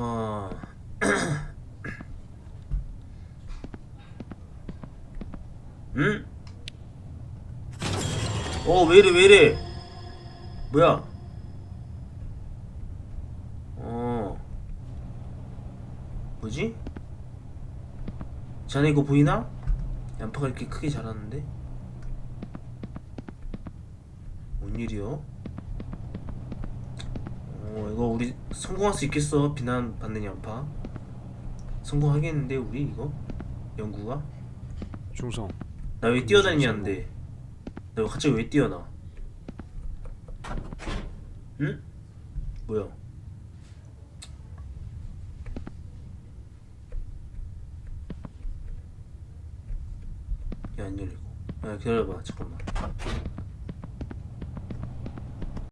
어... 응? 어 왜이래 왜이래 뭐야 어 뭐지? 자네 이거 보이나? 양파가 이렇게 크게 자랐는데 뭔 일이요? 어 이거 우리 성공할 수 있겠어. 비난 받는 양파. 성공하겠는데 우리 이거? 연구가? 중성. 나 왜 뛰어다니냐는데? 나 갑자기 왜 뛰어나? 응? 뭐야? 야 안 열리고. 야 기다려봐. 잠깐만